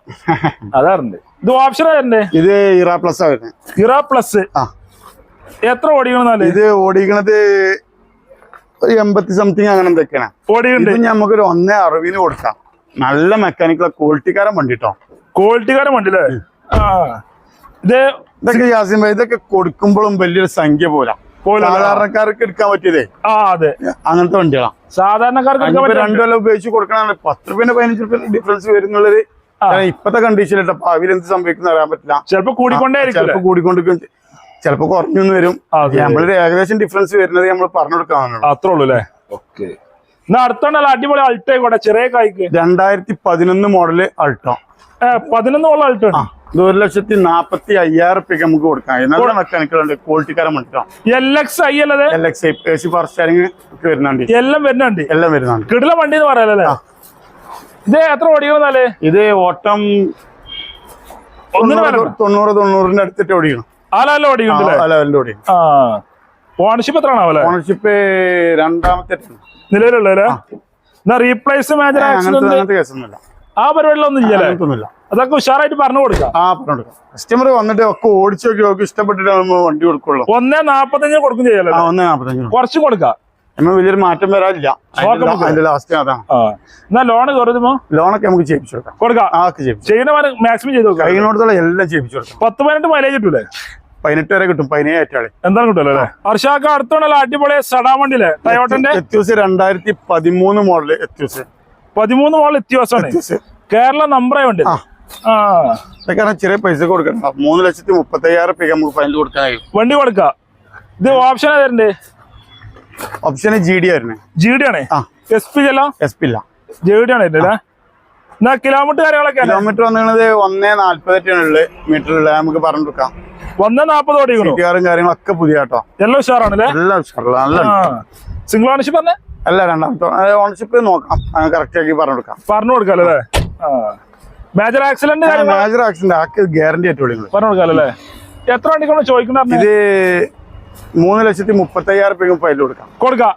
Speaker 2: അതാറുണ്ട് ഇത് ഓപ്ഷൻ ആയിരുന്നേ
Speaker 1: ഇത് ഇറ പ്ലസ് ആ വരുന്നത്
Speaker 2: ഇറ പ്ലസ്
Speaker 1: ആ.
Speaker 2: എത്ര ഓടിക്കണെന്നാൽ
Speaker 1: ഇത് ഓടിക്കണത് ഒരു എൺപത്തി സംതിങ് അങ്ങനെ എന്തൊക്കെയാണ്? ഓടിക്കണ്ട്. നമുക്കൊരു ഒന്നേ അറുപതിന് കൊടുക്കാം. നല്ല മെക്കാനിക്കൽ ക്വാളിറ്റിക്കാരൻ വണ്ടി കേട്ടോ
Speaker 2: ക്വാളിറ്റിക്കാരൻ വണ്ടി അല്ലേ? ഇത്
Speaker 1: ഇതൊക്കെ ഇതൊക്കെ കൊടുക്കുമ്പോഴും വലിയൊരു സംഖ്യ പോരാ.
Speaker 2: പോലെ
Speaker 1: സാധാരണക്കാർക്ക് എടുക്കാൻ പറ്റിയതേ?
Speaker 2: ആ അതെ.
Speaker 1: അങ്ങനത്തെ വണ്ടികളാണ്
Speaker 2: സാധാരണക്കാർക്ക്
Speaker 1: രണ്ടു കൊല്ലം ഉപയോഗിച്ച് കൊടുക്കണ പത്ത് രൂപ പതിനഞ്ച് രൂപ ഡിഫറൻസ് വരുന്നുള്ളത്. ഇപ്പത്തെ കണ്ടീഷനിൽ ഭാവിയിൽ എന്ത് സംഭവിക്കുന്ന അറിയാൻ പറ്റില്ല.
Speaker 2: ചിലപ്പോ കൂടിക്കൊണ്ടേ
Speaker 1: ചിലപ്പോ കൂടിക്കൊണ്ടിരിക്കും. ചിലപ്പോ കുറഞ്ഞൊന്ന് വരും. നമ്മളൊരു ഏകദേശം ഡിഫറൻസ് വരുന്നത് നമ്മൾ പറഞ്ഞു കൊടുക്കാനുള്ളൂ
Speaker 2: അത്രേ ഉള്ളൂ അല്ലേ? ഓക്കെ. എന്നാ അടുത്തോണ്ടല്ല അടിപൊളി അൾട്ടോ കൂടെ ചെറിയ കായ്ക്ക്.
Speaker 1: രണ്ടായിരത്തി പതിനൊന്ന് മോഡൽ അൾട്ടോ
Speaker 2: പതിനൊന്ന് മോഡൽ അൾട്ടോ
Speaker 1: ഇത് ഒരു ലക്ഷത്തി നാപ്പത്തി അയ്യായിരം റുപ്യക്ക് നമുക്ക് കൊടുക്കാം. നല്ല ഉണ്ട് ക്വാളിറ്റിക്കാരൻ മണിക്കാം
Speaker 2: എൽ എക്സ് ഐ അല്ലേ
Speaker 1: L X A C power steering ഒക്കെ വരുന്നുണ്ട്.
Speaker 2: എല്ലാം വരുന്നുണ്ട്.
Speaker 1: എല്ലാം വരുന്നുണ്ട്.
Speaker 2: കിടില വണ്ടി എന്ന് പറയാലല്ലേ ഇത് എത്ര ഓടിക്കണമെന്നാൽ
Speaker 1: ഇത് ഓട്ടം തൊണ്ണൂറ് തൊണ്ണൂറിന്റെ അടുത്തിട്ട് ഓടിക്കണം. ആ ലെവലിന്റെ ഓടിക്കണം.
Speaker 2: ആ. ഓണർഷിപ്പ് എത്ര
Speaker 1: ഓണർഷിപ്പ് രണ്ടാമത്തെ
Speaker 2: നിലവിലുള്ള റീപ്ലേസ് മേജർ
Speaker 1: അങ്ങനത്തെ
Speaker 2: ആക്സിഡന്റ് ആ പരിപാടിയിലൊന്നും ഇല്ലല്ലേ
Speaker 1: അങ്ങനത്തൊന്നുമില്ല.
Speaker 2: അതൊക്കെ ഉഷാറായിട്ട് പറഞ്ഞു കൊടുക്കാം.
Speaker 1: ആ പറഞ്ഞു കൊടുക്കാം. കസ്റ്റമർ വന്നിട്ട് ഒക്കെ ഓടിച്ചു നോക്കി നോക്കി ഇഷ്ടപ്പെട്ടിട്ട് നമ്മൾ വണ്ടി കൊടുക്കുള്ളൂ.
Speaker 2: ഒന്നേ നാപ്പത്തഞ്ചിന് കൊടുക്കും
Speaker 1: ചെയ്യാലോ ഒന്നേ നാപ്പത്തഞ്ച്
Speaker 2: കുറച്ചും കൊടുക്കാം.
Speaker 1: നമ്മൾ വലിയൊരു മാറ്റം വരാനില്ല.
Speaker 2: നോക്കാം
Speaker 1: അതിന്റെ ലാസ്റ്റ് അതാണ്.
Speaker 2: ആ എന്നാ ലോൺ കയറുമോ
Speaker 1: ലോണൊക്കെ നമുക്ക് ചെയ്യിപ്പിച്ചു കൊടുക്കാം.
Speaker 2: കൊടുക്കാം.
Speaker 1: ആ
Speaker 2: ചെയ്യുന്ന മാക്സിമം ചെയ്ത്
Speaker 1: കൊടുക്കാം. എല്ലാം ചെയ്യിപ്പിച്ചു കൊടുക്കാം.
Speaker 2: പത്ത് പതിനെട്ട് മൈലേജ് കിട്ടൂലേ?
Speaker 1: പതിനെട്ട് വരെ കിട്ടും. പതിനേഴ് ഏറ്റാളെ
Speaker 2: എന്താണ് കിട്ടുമല്ലോ അല്ലേ? ഹർഷാക്ക അടുത്തോണ്ടല്ലോ അടിപൊളി സടാ വണ്ടിയിലെ ടയോട്ടന്റെ
Speaker 1: എത്യൂസ് രണ്ടായിരത്തി പതിമൂന്ന് മോഡൽ എത്യൂസ്.
Speaker 2: പതിമൂന്ന് മോഡൽ എത്തിയോസാണ്
Speaker 1: എത്യൂസ്.
Speaker 2: കേരള നമ്പറേ വണ്ടി
Speaker 1: ഇതൊക്കെ ചെറിയ പൈസ കൊടുക്കണം. മൂന്ന് ലക്ഷത്തി മുപ്പത്തി അയ്യായിരം റുപ്യ നമുക്ക് ഫൈനൽ കൊടുക്കാൻ
Speaker 2: വണ്ടി കൊടുക്കാം? ഇത് ഓപ്ഷൻ ഏതാണ്ട്
Speaker 1: ഓപ്ഷൻ ജി ഡി ആയിരുന്നു.
Speaker 2: ജി ഡി ആണേ? എസ് പി അല്ല?
Speaker 1: എസ് പി ഇല്ല
Speaker 2: ജി ഡി ആണ് അല്ലേ എന്നാ കിലോമീറ്റർ കാര്യങ്ങളൊക്കെ അല്ലേ?
Speaker 1: കിലോമീറ്റർ വന്നിരുന്നത് ഒന്നേ മീറ്റർ ഉള്ളത് നമുക്ക് പറഞ്ഞു കൊടുക്കാം.
Speaker 2: ഒന്നേ നാപ്പത് ഓടിക്കണു?
Speaker 1: സീറ്റുകാരും കാര്യങ്ങളൊക്കെ പുതിയ കേട്ടോ.
Speaker 2: എല്ലാം ഉഷാറാണ് അല്ലേ
Speaker 1: എല്ലാം ഉഷാറുള്ള നല്ല
Speaker 2: സിംഗിൾ ഓണർഷിപ്പ് തന്നെ
Speaker 1: അല്ല രണ്ടാമത്തെ ഓണർഷിപ്പ് നോക്കാം. കറക്റ്റ് ആക്കി പറഞ്ഞു കൊടുക്കാം.
Speaker 2: പറഞ്ഞു കൊടുക്കാം അല്ലേ? ആ. Major accident
Speaker 1: major accident guarantee ആയിട്ട് വിളിക്കുന്നത്
Speaker 2: പറഞ്ഞു എത്ര വണ്ടിക്കാണ് ചോദിക്കണ
Speaker 1: ഇത് മൂന്ന് ലക്ഷത്തി മുപ്പത്തി അയ്യായിരം ഫയൽ കൊടുക്കാം.
Speaker 2: കൊടുക്കാം.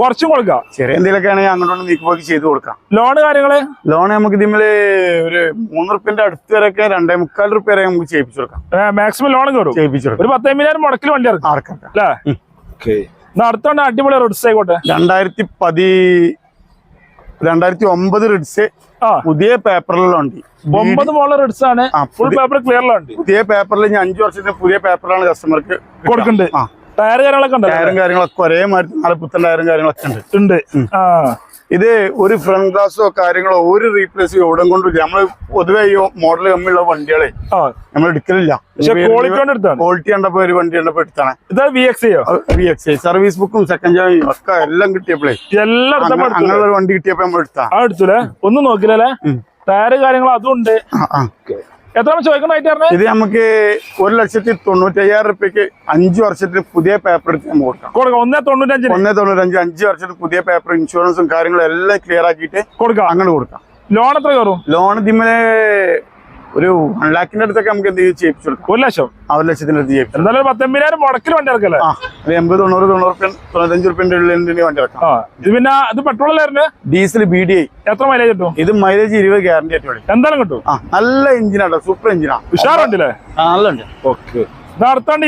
Speaker 2: കുറച്ചും കൊടുക്കാം.
Speaker 1: ചെറിയ എന്തെങ്കിലുമൊക്കെ ആണെങ്കിൽ അങ്ങോട്ട് നീക്കുപോക്കി ചെയ്ത് കൊടുക്കാം.
Speaker 2: ലോണ് കാര്യങ്ങൾ?
Speaker 1: ലോൺ നമുക്ക് ഇതിമ്മൽ ഒരു മൂന്ന് റുപ്യന്റെ അടുത്ത് വരെയൊക്കെ രണ്ടേ മുക്കാൽ റുപ്യ വരെ നമുക്ക് ചെയ്യിപ്പിച്ചു കൊടുക്കാം.
Speaker 2: മാക്സിമം ലോൺ കയറും
Speaker 1: ചെയ്യിപ്പിച്ചു കൊടുക്കാം.
Speaker 2: ഒരു പത്തമ്പതിനായിരം മുടക്കിൽ വണ്ടി ഇറക്കാം. അല്ലേ? ഓക്കെ അടുത്തോണ്ട് അടിപൊളി റോഡ്സ് ആയിക്കോട്ടെ.
Speaker 1: രണ്ടായിരത്തി പതി രണ്ടായിരത്തി ഒമ്പത് റിഡ്സ് പുതിയ പേപ്പറിലുണ്ട്.
Speaker 2: ഒമ്പത് മോളർ റോഡ്സ് ആണ്. ഫുൾ പേപ്പർ ക്ലിയറിലുണ്ട്
Speaker 1: പുതിയ പേപ്പറിൽ ഞാൻ അഞ്ചു വർഷത്തിന് പുതിയ പേപ്പറിലാണ് കസ്റ്റമർക്ക്
Speaker 2: കൊടുക്കുന്നുണ്ട് ടയർ കാര്യങ്ങളൊക്കെ ഉണ്ട്
Speaker 1: ടയറും കാര്യങ്ങളൊക്കെ ഒരേ മാറ്റി നാളെ പുത്തൻ ടയറും കാര്യങ്ങളൊക്കെ ഉണ്ട്.
Speaker 2: ഉണ്ട്. ആ.
Speaker 1: ഇത് ഒരു ഫ്രണ്ട് ഗ്ലാസോ കാര്യങ്ങളോ ഒരു റീപ്ലേസ് എവിടെ കൊണ്ടില്ല നമ്മൾ പൊതുവെ ഈ മോഡൽ കമ്മിയുള്ള വണ്ടികളെ നമ്മൾ എടുക്കലില്ല.
Speaker 2: പക്ഷെ ക്വാളിറ്റി കൊണ്ട്
Speaker 1: ക്വാളിറ്റി കണ്ടപ്പോ ഒരു വണ്ടി കണ്ടപ്പോ എടുത്താണ്.
Speaker 2: ഇത് വി എക്സ്
Speaker 1: സർവീസ് ബുക്കും സെക്കൻഡ് ജാമിയും ഒക്കെ എല്ലാം കിട്ടിയപ്പോഴേ
Speaker 2: എല്ലാം
Speaker 1: അങ്ങനെ- ഒരു വണ്ടി കിട്ടിയപ്പോ നമ്മൾ എടുത്താ
Speaker 2: ആ എടുത്തൂലേ ഒന്നും നോക്കില്ലല്ലേ. ടയർ കാര്യങ്ങൾ അതും ഉണ്ട്. എത്ര ചോദിക്കണ
Speaker 1: ഇത് നമുക്ക് ഒരു ലക്ഷത്തി തൊണ്ണൂറ്റി അയ്യായിരം റുപ്യക്ക് അഞ്ചു വർഷത്തിന് പുതിയ പേപ്പർ എടുത്ത് നമുക്ക് കൊടുക്കാം.
Speaker 2: കൊടുക്കാം. ഒന്നേ തൊണ്ണൂറ്റഞ്ച്
Speaker 1: ഒന്നേ തൊണ്ണൂറ്റഞ്ച് അഞ്ച് വർഷത്തിന് പുതിയ പേപ്പർ ഇൻഷുറൻസും കാര്യങ്ങളും എല്ലാം ക്ലിയർ ആക്കിയിട്ട്
Speaker 2: കൊടുക്കാം.
Speaker 1: അങ്ങനെ കൊടുക്കാം.
Speaker 2: ലോൺ എത്ര കയറും?
Speaker 1: ലോൺ ഇതിമേ ഒരു വൺ ലാഖിന്റെ അടുത്തൊക്കെ നമുക്ക് എന്ത് ചെയ്ത് ചെയ്യിപ്പിച്ചു കൊടുക്കും.
Speaker 2: ഒരു ലക്ഷം?
Speaker 1: ആ ഒരു ലക്ഷത്തിന്റെ അടുത്ത് ചെയ്യിപ്പിച്ചു
Speaker 2: എന്തായാലും പത്തൊമ്പതിനായിരം മുടക്കിൽ വണ്ടി ഇറക്കല്ലേ?
Speaker 1: ആ ഒരു എൺപത് തൊണ്ണൂറ് തൊണ്ണൂറ് തൊണ്ണൂറ്റഞ്ച് റുപ്യന്റെ ഉള്ളിൽ വണ്ടി ഇറക്കാം.
Speaker 2: ഇത് പിന്നെ ഇത് പെട്രോൾ ആയിരുന്നു
Speaker 1: ഡീസൽ ബി ഡി ഐ
Speaker 2: എത്ര മൈലേജ് കിട്ടും?
Speaker 1: ഇത് മൈലേജ് ഇരുപത് ഗ്യാരണ്ടി ആയിട്ട് വേണം
Speaker 2: എന്തായാലും കിട്ടും?
Speaker 1: ആ നല്ല എഞ്ചിനാട്ടോ സൂപ്പർ എഞ്ചിനാ
Speaker 2: ഉഷാറുണ്ടല്ലേ?
Speaker 1: ആ നല്ല ഉണ്ട്.
Speaker 2: ഓക്കെ.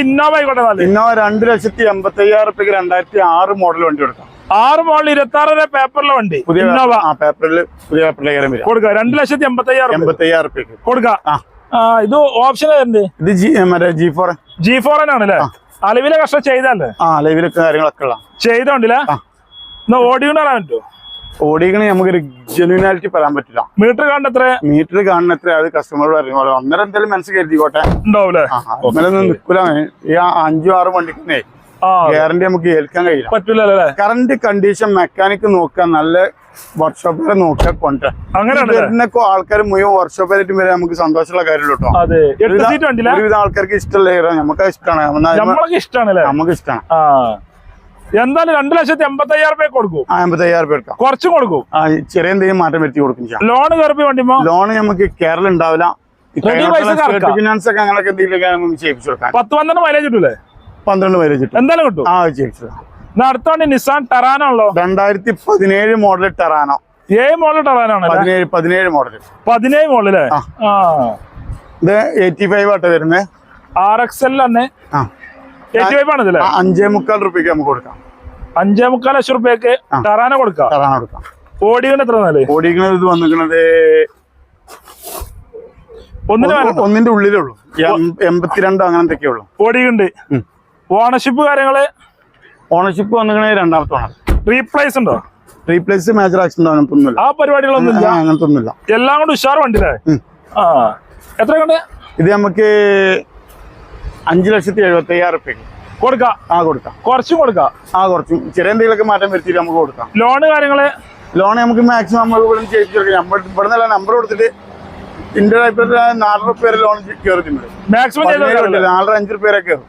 Speaker 2: ഇന്നോവ ആയിക്കോട്ടെ ഇന്നോവ
Speaker 1: ഇന്നോ രണ്ട് ലക്ഷത്തി എൺപത്തി അയ്യായിരം റുപ്യക്ക് രണ്ടായിരത്തി ആറ് മോഡൽ വണ്ടി കൊടുക്കാം.
Speaker 2: ആറ് മോളിൽ ഇരുപത്തി ആറ് പേപ്പറിലെ വണ്ടി.
Speaker 1: പുതിയ
Speaker 2: ഇന്നോവ
Speaker 1: പേപ്പറിൽ പുതിയ പേപ്പറിലേക്കാരം വരിക.
Speaker 2: കൊടുക്ക രണ്ട് ലക്ഷത്തി എൺപത്തി അയ്യായിരം
Speaker 1: എൺപത്തി അയ്യായിരം റുപ്യക്ക്
Speaker 2: കൊടുക്ക ഇത് ഓപ്ഷൻ
Speaker 1: ഇത് ജി മറ്റേ ജി ഫോർ
Speaker 2: ജി ഫോർ ആണല്ലേ? അലവിലെ കഷ്ടം ചെയ്തല്ലേ
Speaker 1: ആ കാര്യങ്ങളൊക്കെ ഉള്ള.
Speaker 2: ചെയ്തോണ്ടില്ലേ. എന്നാ ഓടിക്കൊണ്ട് പറയാൻ പറ്റുമോ
Speaker 1: ഓടിക്കണേ നമുക്കൊരു ജെനുവിനാലിറ്റി പറയാൻ പറ്റില്ല.
Speaker 2: മീറ്റർ എത്ര
Speaker 1: മീറ്റർ കാണുന്ന എത്ര അത് കസ്റ്റമർ പറയും അന്നേരം എന്തായാലും മനസ്സിൽ കരുതിക്കോട്ടെ.
Speaker 2: ഉണ്ടാവൂലേ?
Speaker 1: നിൽക്കൂല. ഈ അഞ്ചും ആറും വണ്ടിക്കുന്നേ ഗ്യാരണ്ടി നമുക്ക് ഏൽക്കാൻ കഴിയില്ല.
Speaker 2: പറ്റില്ല
Speaker 1: കറണ്ട് കണ്ടീഷൻ മെക്കാനിക് നോക്കുക നല്ല വർക്ക്ഷോപ്പിലെ നോക്കുക
Speaker 2: കൊണ്ട്
Speaker 1: അങ്ങനെ ആൾക്കാർ മുഴുവൻ വർക്ക്ഷോപ്പിലായിട്ട് വരെ നമുക്ക് സന്തോഷമുള്ള കാര്യമുള്ളൂ കേട്ടോ ഒരുവിധം ആൾക്കാർക്ക് ഇഷ്ടമല്ല ഹീറോ നമുക്ക് ഇഷ്ടമാണ് നമുക്ക് ഇഷ്ടമാണ്
Speaker 2: എന്തായാലും രണ്ടു ലക്ഷത്തി എൺപത്തി അയ്യായിരം രൂപ കൊടുക്കും?
Speaker 1: എൺപത്തി അയ്യായിരം രൂപ എടുക്കാം.
Speaker 2: കുറച്ചും കൊടുക്കും?
Speaker 1: ആ ചെറിയ എന്തെങ്കിലും മാറ്റം വരുത്തി കൊടുക്കും
Speaker 2: ലോൺ കയറി വണ്ടിമോ
Speaker 1: ലോൺ നമുക്ക് കേരളം ഉണ്ടാവില്ല ഫിനാൻസ് ഒക്കെ അങ്ങനെയൊക്കെ എന്തെങ്കിലും ചെയ്യിപ്പിച്ചു കൊടുക്കാം.
Speaker 2: പത്ത് പന്ത്രണ്ട് മൈലേജ് കിട്ടൂലേ?
Speaker 1: പന്ത്രണ്ട് മൈലേജ്
Speaker 2: എന്തായാലും കിട്ടും?
Speaker 1: ആ ചെയ്യിപ്പിച്ചു കൊടുക്കാം.
Speaker 2: എന്നാ അടുത്ത വണ്ടി നിസാൻ ടറാനാണല്ലോ
Speaker 1: രണ്ടായിരത്തി പതിനേഴ് മോഡൽ ടെറാനോ
Speaker 2: ഏഴ് മോഡൽ ടെറാനാണ്
Speaker 1: പതിനേഴ് പതിനേഴ് മോഡൽ
Speaker 2: പതിനേഴ് മോഡൽ
Speaker 1: അല്ലേ
Speaker 2: ആ.
Speaker 1: ഇത് എയ്റ്റി ഫൈവ് ആട്ടെ വരുന്നത്
Speaker 2: ആർ എക്സ് എൽ തന്നെ? എയ്റ്റി ഫൈവ്
Speaker 1: ആണല്ലേ അഞ്ചേ മുക്കാൽ റുപ്യക്ക് നമുക്ക് കൊടുക്കാം.
Speaker 2: അഞ്ചേ മുക്കാൽ ലക്ഷം റുപ്യക്ക് ടെറാനോ കൊടുക്കാം?
Speaker 1: ടെറാനോ കൊടുക്കാം.
Speaker 2: ഓടിയുടെ എത്ര നല്ല
Speaker 1: ഓടിക്കുന്നത് ഇത് വന്നിരിക്കുന്നത് ഒന്നിന്റെ ഉള്ളിലേ ഉള്ളൂ. എൺപത്തിരണ്ടോ അങ്ങനത്തെ ഉള്ളൂ.
Speaker 2: ഓടിയുണ്ട്. ഓണർഷിപ്പ് കാര്യങ്ങൾ?
Speaker 1: ഓണർഷിപ്പ് വന്നിരിക്കുന്നത് രണ്ടാമത്തെ ഓണർ
Speaker 2: റീപ്ലേസ് ഉണ്ടോ?
Speaker 1: റീപ്ലേസ് മേജർ ആക്സിഡന്റ് അങ്ങനത്തെ ഒന്നുമില്ല
Speaker 2: ആ പരിപാടികളൊന്നും
Speaker 1: അങ്ങനത്തെ ഒന്നുമില്ല
Speaker 2: എല്ലാം കൊണ്ട് ഉഷാർ വണ്ടിയില്ലേ? ആ. എത്ര കണ്ട്?
Speaker 1: ഇത് നമുക്ക് അഞ്ചു ലക്ഷത്തി എഴുപത്തി അയ്യായിരം റുപ്യക്ക്
Speaker 2: കൊടുക്കാം?
Speaker 1: ആ കൊടുക്കാം.
Speaker 2: കുറച്ചും കൊടുക്കാം?
Speaker 1: ആ കുറച്ചും. ചെറിയ എന്തെങ്കിലുമൊക്കെ മാറ്റം വരുത്തിയിട്ട് നമുക്ക് കൊടുക്കാം.
Speaker 2: ലോണ് കാര്യങ്ങൾ?
Speaker 1: ലോൺ നമുക്ക് മാക്സിമം നമ്മൾ ഇവിടെ ചെയ്യിച്ചു കൊടുക്കാം. നമ്മൾ ഇവിടെ നിന്നല്ല നമ്പർ കൊടുത്തിട്ട് ഇന്ത്യ അഭിപ്രായത്തിൽ നാലര വരെ ലോൺ കയറുന്നുണ്ട്
Speaker 2: മാക്സിമം
Speaker 1: നാലര അഞ്ച് വരെ കയറും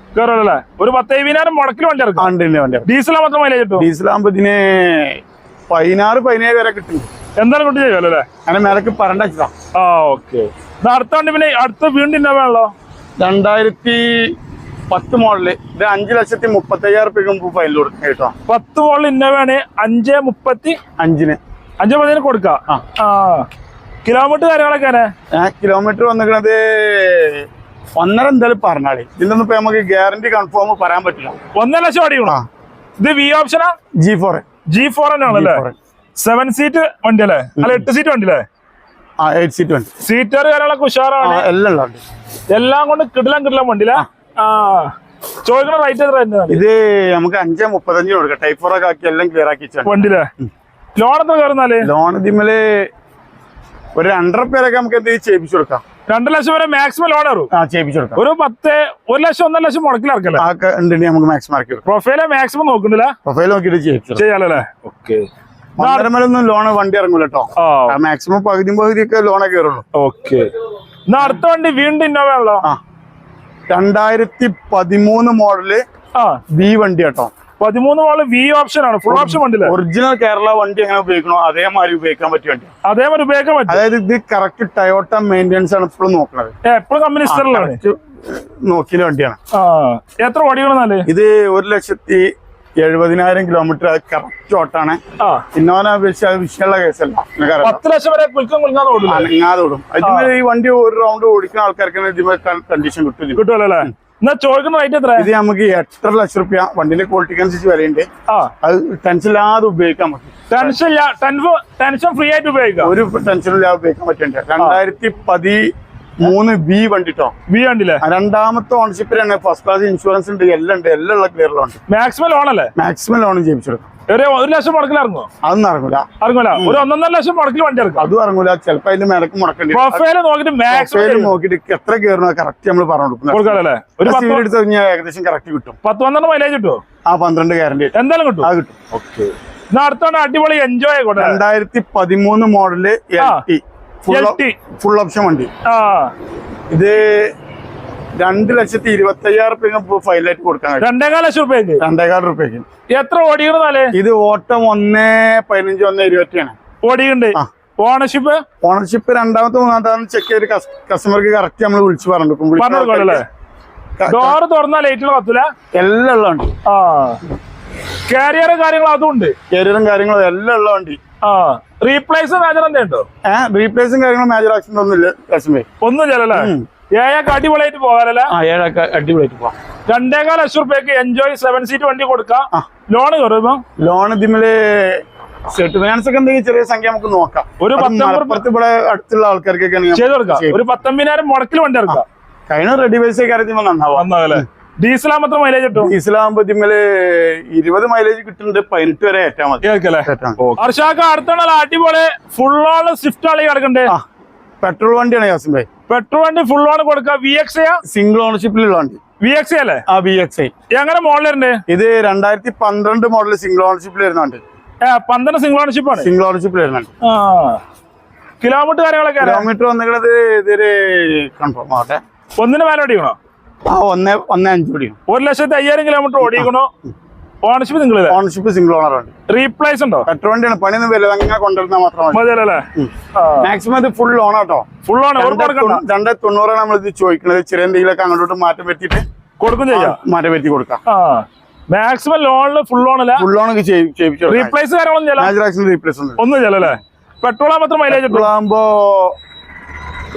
Speaker 2: ഒരു പത്ത് എഴുപതിനായിരം മുടക്കിൽ വണ്ടി ഇറക്കാം.
Speaker 1: ആണ്ടിന്റെ വണ്ടി
Speaker 2: ഡീസൽ മാത്രം മൈലേജ് കിട്ടും
Speaker 1: ഡീസൽ ആകുമ്പോ ഇതിന് പതിനാറ് പതിനേഴ് വരെ കിട്ടും.
Speaker 2: എന്തായാലും കൊണ്ട് ചെയ്യുമല്ലോ അല്ലേ?
Speaker 1: അങ്ങനെ മേലക്ക് വെച്ചതാ
Speaker 2: ആ ഓക്കെ അടുത്ത വണ്ടി പിന്നെ അടുത്ത വീണ്ടും ഇന്നോവ ആണല്ലോ
Speaker 1: രണ്ടായിരത്തി പത്ത് മോഡൽ ഇത് അഞ്ച് ലക്ഷത്തി മുപ്പത്തി അയ്യായിരം റുപ്യക്ക് മുമ്പ് ഫൈനൽ കൊടുക്കാം കേട്ടോ.
Speaker 2: പത്ത് മോളിൽ ഇന്നോവയാണ് അഞ്ച് മുപ്പത്തി
Speaker 1: അഞ്ചിന്.
Speaker 2: അഞ്ച് പതിന് കൊടുക്കാം.
Speaker 1: ആ.
Speaker 2: കിലോമീറ്റർ കാര്യങ്ങളൊക്കെ
Speaker 1: കിലോമീറ്റർ വന്നിരിക്കണത് ഒന്നര എന്തായാലും പറഞ്ഞാളി. ഇതിലൊന്നും ഇപ്പൊ നമുക്ക് ഗ്യാരണ്ടി കൺഫേം പറയാൻ പറ്റില്ല.
Speaker 2: ഒന്നര ലക്ഷം അടിക്കണോ ഇത് വി ഓപ്ഷനാ
Speaker 1: ജി ഫോർ
Speaker 2: ജി ഫോർ തന്നെയാണല്ലേ? സെവൻ സീറ്റ് വണ്ടി അല്ലേ അല്ല എട്ട് സീറ്റ് വണ്ടി അല്ലേ
Speaker 1: ആ എയ്റ്റ് സീറ്റ് വണ്ടി.
Speaker 2: സീറ്റർ കാര്യങ്ങളൊക്കെ ഉഷാറാണ്.
Speaker 1: എല്ലാം
Speaker 2: എല്ലാം കൊണ്ട് കിടിലം കിടിലം വണ്ടിയില്ല? ആ. ചോദിക്കണ റേറ്റ്
Speaker 1: ഇത് നമുക്ക് അഞ്ചേ മുപ്പത്തഞ്ച് കൊടുക്കാം. ടൈപ്പ് ഫോർ ഒക്കെ ആക്കി എല്ലാം ക്ലിയർ ആക്കി
Speaker 2: വണ്ടിയിലെ? ലോൺ എത്ര കയറുന്നാൽ?
Speaker 1: ലോൺ ഇതിമേൽ ഒരു രണ്ടര പേരൊക്കെ നമുക്ക് എന്ത് ചെയ്യിപ്പിച്ചു കൊടുക്കാം.
Speaker 2: രണ്ടു ലക്ഷം വരെ മാക്സിമം ലോൺ
Speaker 1: ആ ചെയ്യിപ്പിച്ചു കൊടുക്കാം.
Speaker 2: ഒരു പത്ത് ഒരു ലക്ഷം ഒന്നര ലക്ഷം മുടക്കിലിറക്കല്ലേ
Speaker 1: ഒക്കെ ഉണ്ടെങ്കിൽ നമുക്ക് മാക്സിമം ഇറക്കി പ്രൊഫൈൽ
Speaker 2: പ്രൊഫൈലെ മാക്സിമം നോക്കുന്നില്ല.
Speaker 1: പ്രൊഫൈൽ നോക്കിയിട്ട് ചെയ്യിപ്പിച്ചു
Speaker 2: ചെയ്യാലല്ലേ? ഓക്കെ
Speaker 1: ഒന്നര ലോൺ വണ്ടി ഇറങ്ങൂല കേട്ടോ മാക്സിമം പകുതി പകുതിയൊക്കെ ലോണൊക്കെ കയറുള്ളൂ
Speaker 2: ഓക്കെ എന്നാ അടുത്ത വണ്ടി വീണ്ടും ഇന്നോവ ആണല്ലോ.
Speaker 1: ആ. രണ്ടായിരത്തി പതിമൂന്ന് മോഡൽ
Speaker 2: ആ.
Speaker 1: ബി വണ്ടി കേട്ടോ.
Speaker 2: പതിമൂന്ന് വാൾ വി ഓപ്ഷൻ ആണ്. ഫുൾ ഓപ്ഷൻ വണ്ടില്ല
Speaker 1: ഒറിജിനൽ കേരള വണ്ടി എങ്ങനെ ഉപയോഗിക്കണോ അതേമാതിരി ഉപയോഗിക്കാൻ പറ്റിയ വണ്ടി
Speaker 2: അതേമാതിരി ഉപയോഗിക്കാൻ പറ്റും.
Speaker 1: അതായത് ഇത് കറക്റ്റ് ടയോട്ട മെയിന്റെനൻസ് ആണ് ഇപ്പോഴും നോക്കുന്നത്
Speaker 2: എപ്പോഴും കമ്പനി ഇഷ്ടമുള്ളതാണ്
Speaker 1: നോക്കിയ വണ്ടിയാണ്.
Speaker 2: എത്ര ഓടികളെന്നാൽ
Speaker 1: ഇത് ഒരു ലക്ഷത്തി എഴുപതിനായിരം കിലോമീറ്റർ കറക്റ്റ് ഓട്ടാണ് ഇന്നോനെ അപേക്ഷിച്ച് അത് വിഷയമുള്ള കേസല്ല.
Speaker 2: പത്ത് ലക്ഷം വരെ കുൽക്കം കുലുങ്ങാതെ ഓടും
Speaker 1: അനങ്ങാതെ ഓടും. അതിന് ഈ വണ്ടി ഒരു റൗണ്ട് ഓടിക്കുന്ന ആൾക്കാർക്ക് കണ്ടീഷൻ കിട്ടും.
Speaker 2: കിട്ടുമല്ലോ എന്നാ ചോദിക്കുന്ന റേറ്റ് എത്ര
Speaker 1: ഇത് നമുക്ക് എട്ടര ലക്ഷം റുപ്യ വണ്ടിന്റെ ക്വാളിറ്റിക്ക് അനുസരിച്ച് വിലയുണ്ട്. അത് ടെൻഷൻ ഇല്ലാതെ ഉപയോഗിക്കാൻ പറ്റും.
Speaker 2: ടെൻഷൻ ടെൻഷൻ ഫ്രീ ആയിട്ട് ഉപയോഗിക്കാം.
Speaker 1: ഒരു ടെൻഷനും ഇല്ലാതെ ഉപയോഗിക്കാൻ പറ്റുന്നുണ്ട്. രണ്ടായിരത്തി പതി മൂന്ന് ബി വണ്ടിട്ടോ
Speaker 2: ബി വണ്ടില്ലേ
Speaker 1: രണ്ടാമത്തെ ഓണർഷിപ്പിലാണ് ഫസ്റ്റ് ക്ലാസ് ഇൻഷുറൻസ് ഉണ്ട്. എല്ലാം ഉണ്ട്. എല്ലാം ഉള്ള ക്ലിയറിലുണ്ട്
Speaker 2: മാക്സിമം ലോൺ അല്ലേ?
Speaker 1: മാക്സിമം ലോൺ ചെയ്യിപ്പിച്ചെടുക്കും
Speaker 2: ഒരു ഒരു ലക്ഷം മുടക്കിൽ ഇറങ്ങോ
Speaker 1: അതൊന്നും ഇറങ്ങൂല.
Speaker 2: ഇറങ്ങൂല. ഒരു ഒന്നൊന്നര ലക്ഷം മുടക്കിൽ വണ്ടി ഇറക്കും
Speaker 1: അതും ഇറങ്ങൂല. ചിലപ്പോ അതിന്റെ മേലക്ക് മുടക്കേണ്ടി.
Speaker 2: പ്രൊഫൈൽ നോക്കിട്ട് മാക്സിമം
Speaker 1: നോക്കിട്ട് എത്ര കയറണോ കറക്റ്റ് നമ്മൾ പറഞ്ഞു
Speaker 2: കൊടുക്കും. ഒരു പത്ത്
Speaker 1: സിവിൽ എടുത്ത് കഴിഞ്ഞാൽ ഏകദേശം കറക്റ്റ് കിട്ടും.
Speaker 2: പത്ത് പന്ത്രണ്ട് മൈലേജ് കിട്ടുമോ
Speaker 1: ആ പന്ത്രണ്ട് ഗ്യാരണ്ടി
Speaker 2: എന്തായാലും കിട്ടും.
Speaker 1: അത് കിട്ടും.
Speaker 2: ഓക്കെ. അടുത്തോണ്ട് അടുത്താണ് അടിപൊളി എൻജോയ് ആയിക്കോട്ടെ.
Speaker 1: രണ്ടായിരത്തി പതിമൂന്ന്
Speaker 2: മോഡൽ.
Speaker 1: ഫുൾ ഓപ്ഷൻ വണ്ടി. ഇത് രണ്ട് ലക്ഷത്തി ഇരുപത്തി അയ്യായിരം റുപ്യ ഫൈലായിട്ട് കൊടുക്കാൻ രണ്ടേകാല
Speaker 2: രണ്ടേകാൽ ലക്ഷം റുപ്യക്ക്
Speaker 1: രണ്ടേകാൽ റുപ്യക്ക്
Speaker 2: എത്ര ഓടിക്കണമെന്നാൽ
Speaker 1: ഇത് ഓട്ടം ഒന്ന് പതിനഞ്ച് ഒന്ന് ഇരുപത്തിയാണ്.
Speaker 2: ഓടിയുണ്ട് ഓണർഷിപ്പ്
Speaker 1: ഓണർഷിപ്പ് രണ്ടാമത്തെ മൂന്നാമത്തെ ചെക്ക് ചെയ്ത് കസ്റ്റമർക്ക് കറക്റ്റ് നമ്മൾ വിളിച്ചു പറഞ്ഞു
Speaker 2: തുറന്നാ ലൈറ്റുകൾ കത്തൂല?
Speaker 1: എല്ലാം
Speaker 2: ഉള്ളതുണ്ട് കാരിയറും കാര്യങ്ങൾ അതും ഉണ്ട്?
Speaker 1: കാരിയറും കാര്യങ്ങളും എല്ലാം ഉള്ള വണ്ടി.
Speaker 2: ആ. റീപ്ലേസ് മേജർ എന്താ ഉണ്ടോ?
Speaker 1: ഏഹ് റീപ്ലേസും കാര്യങ്ങളും മേജർ ആക്സിഡന്റ് ഒന്നുമില്ല ലക്ഷ്മി.
Speaker 2: ഒന്നും ചെല്ലല്ലേ. ഏഴൊക്കെ അടിപൊളിയായിട്ട് പോകാനല്ലേ?
Speaker 1: ആ ഏഴൊക്കെ അടിപൊളിയായിട്ട് പോവാം
Speaker 2: രണ്ടേകാൽ ലക്ഷം റുപ്യക്ക് എൻജോയ് സെവൻ സീറ്റ് വണ്ടി കൊടുക്കാം. ലോൺ കയറുമ്പോ
Speaker 1: ലോൺ ഇതിമിൽ സെറ്റ് ഫിനാൻസ് ഒക്കെ എന്തെങ്കിലും ചെറിയ സംഖ്യ നമുക്ക് നോക്കാം.
Speaker 2: ഒരു പത്തൊമ്പത്
Speaker 1: ഇവിടെ അടുത്തുള്ള ആൾക്കാർക്കൊക്കെ
Speaker 2: ചെയ്ത് കൊടുക്കാം. ഒരു പത്തൊമ്പതിനായിരം മുടക്കിൽ വണ്ടി ഇറക്കാം
Speaker 1: കഴിഞ്ഞ റെഡി പൈസ കാര്യത്തിൽ നന്നാവാം.
Speaker 2: ഡീസൽ ആകുമ്പോൾ മൈലേജ് കിട്ടും?
Speaker 1: ഡീസലാകുമ്പോ ഇതിമേൽ ഇരുപത് മൈലേജ് കിട്ടുന്നുണ്ട്. പതിനെട്ട് വരെ ഏറ്റാ മതി.
Speaker 2: ഹർഷാക്ക് അടുത്തുള്ള അടിപൊളി ഫുൾ സ്വിഫ്റ്റ് ആളി കിടക്കണ്ടേ?
Speaker 1: പെട്രോൾ വണ്ടിയാണ് യാസിൻ ഭായി.
Speaker 2: പെട്രോൾ വണ്ടി ഫുൾ ഓൺ കൊടുക്കുക വി എക്സ്
Speaker 1: സിംഗിൾ ഓണർഷിപ്പിലുള്ള വണ്ടി.
Speaker 2: വി എക്സ് അല്ലേ?
Speaker 1: ആ വി എക്സ്
Speaker 2: എങ്ങനെ മോഡലുണ്ട്
Speaker 1: ഇത് രണ്ടായിരത്തി പന്ത്രണ്ട് മോഡൽ സിംഗിൾ ഓണർഷിപ്പിൽ വരുന്ന വണ്ടി.
Speaker 2: ഏ പന്ത്രണ്ട് സിംഗിൾ ഓണർഷിപ്പ് ആണ്?
Speaker 1: സിംഗിൾ ഓണർഷിപ്പിൽ വരുന്ന വണ്ടി.
Speaker 2: ആ. കിലോമീറ്റർ കാര്യങ്ങളൊക്കെ
Speaker 1: കിലോമീറ്റർ വന്നിട്ട് ഇതൊരു കൺഫേം ആവട്ടെ.
Speaker 2: ഒന്നിന് മേലെ ഓടിക്കണോ?
Speaker 1: ആ ഒന്ന് ഒന്നേ അഞ്ച് ഓടിക്കണം.
Speaker 2: ഒരു ലക്ഷത്തി അയ്യായിരം kilometre ഓടിക്കണോ? Ownership single
Speaker 1: ownership single owner ഉണ്ട്
Speaker 2: റീപ്ലേസ് ഉണ്ടോ?
Speaker 1: പെട്രോൾ വണ്ടിയാണ്. പണിയൊന്നും വരില്ല. അങ്ങനെ കൊണ്ടുവരുന്ന മാത്രം മതി.
Speaker 2: മതിയല്ലേ
Speaker 1: മാക്സിമം ഇത് ഫുൾ ഓൺ ആട്ടോ.
Speaker 2: ഫുൾ ഓൺ
Speaker 1: രണ്ട് തൊണ്ണൂറാണ് നമ്മൾ ഇത് ചോദിക്കുന്നത് ചെറിയ എന്തെങ്കിലുമൊക്കെ അങ്ങോട്ട് മാറ്റം വരുത്തിയിട്ട്
Speaker 2: കൊടുക്കും ചെയ്യാം.
Speaker 1: മാറ്റം വരുത്തി കൊടുക്കാം.
Speaker 2: മാക്സിമം ലോണിൽ ഫുൾ ഓണല്ല
Speaker 1: ഫുൾ ഓൺ
Speaker 2: റീപ്ലേസ് കാര്യങ്ങളൊന്നും
Speaker 1: റീപ്ലേസ് ഒന്നും
Speaker 2: ഒന്നും ചെയ്യല്ലേ പെട്രോൾ മാത്രം മൈലേജ്
Speaker 1: ആകുമ്പോ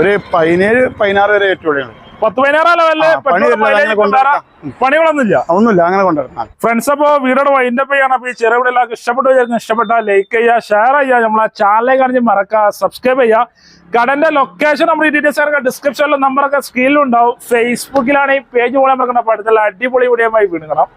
Speaker 1: ഒരു പതിനേഴ് പതിനാറ് വരെ ഏറ്റവും
Speaker 2: പത്ത് പതിനാറ് ലെവലിൽ
Speaker 1: ആ, പണി
Speaker 2: പെട്രോൾ
Speaker 1: വരുന്ന
Speaker 2: മൈലേജ്
Speaker 1: അങ്ങനെ
Speaker 2: കിട്ടും വേറെ
Speaker 1: കൊണ്ടുവരാം.
Speaker 2: പണികളൊന്നും ഇല്ല
Speaker 1: ഒന്നുമില്ല അങ്ങനെ കൊണ്ടുവരണം
Speaker 2: ഫ്രണ്ട്സ് അപ്പോ വീഡിയോ വൈൻഡ് അപ്പ് ഈ ചെറുവിടെ എല്ലാവർക്കും ഇഷ്ടപ്പെട്ടു ഇഷ്ടപ്പെട്ടാൽ ലൈക്ക് ചെയ്യുക ഷെയർ ചെയ്യുക. നമ്മളെ ചാനലിലേക്ക് കാണിച്ച് മറക്കുക സബ്സ്ക്രൈബ് ചെയ്യുക. കടന്റെ ലൊക്കേഷൻ നമ്മൾ ഈ ഡീറ്റെയിൽസ് ഒക്കെ ഡിസ്ക്രിപ്ഷനിലെ നമ്പറൊക്കെ സ്ക്രീനിലുണ്ടാവും ഫേസ്ബുക്കിലാണ് ഈ പേജ് പോലെ നമുക്ക് അടുത്തുള്ള അടിപൊളി വീഡിയോ വീണ്ടും കാണാം.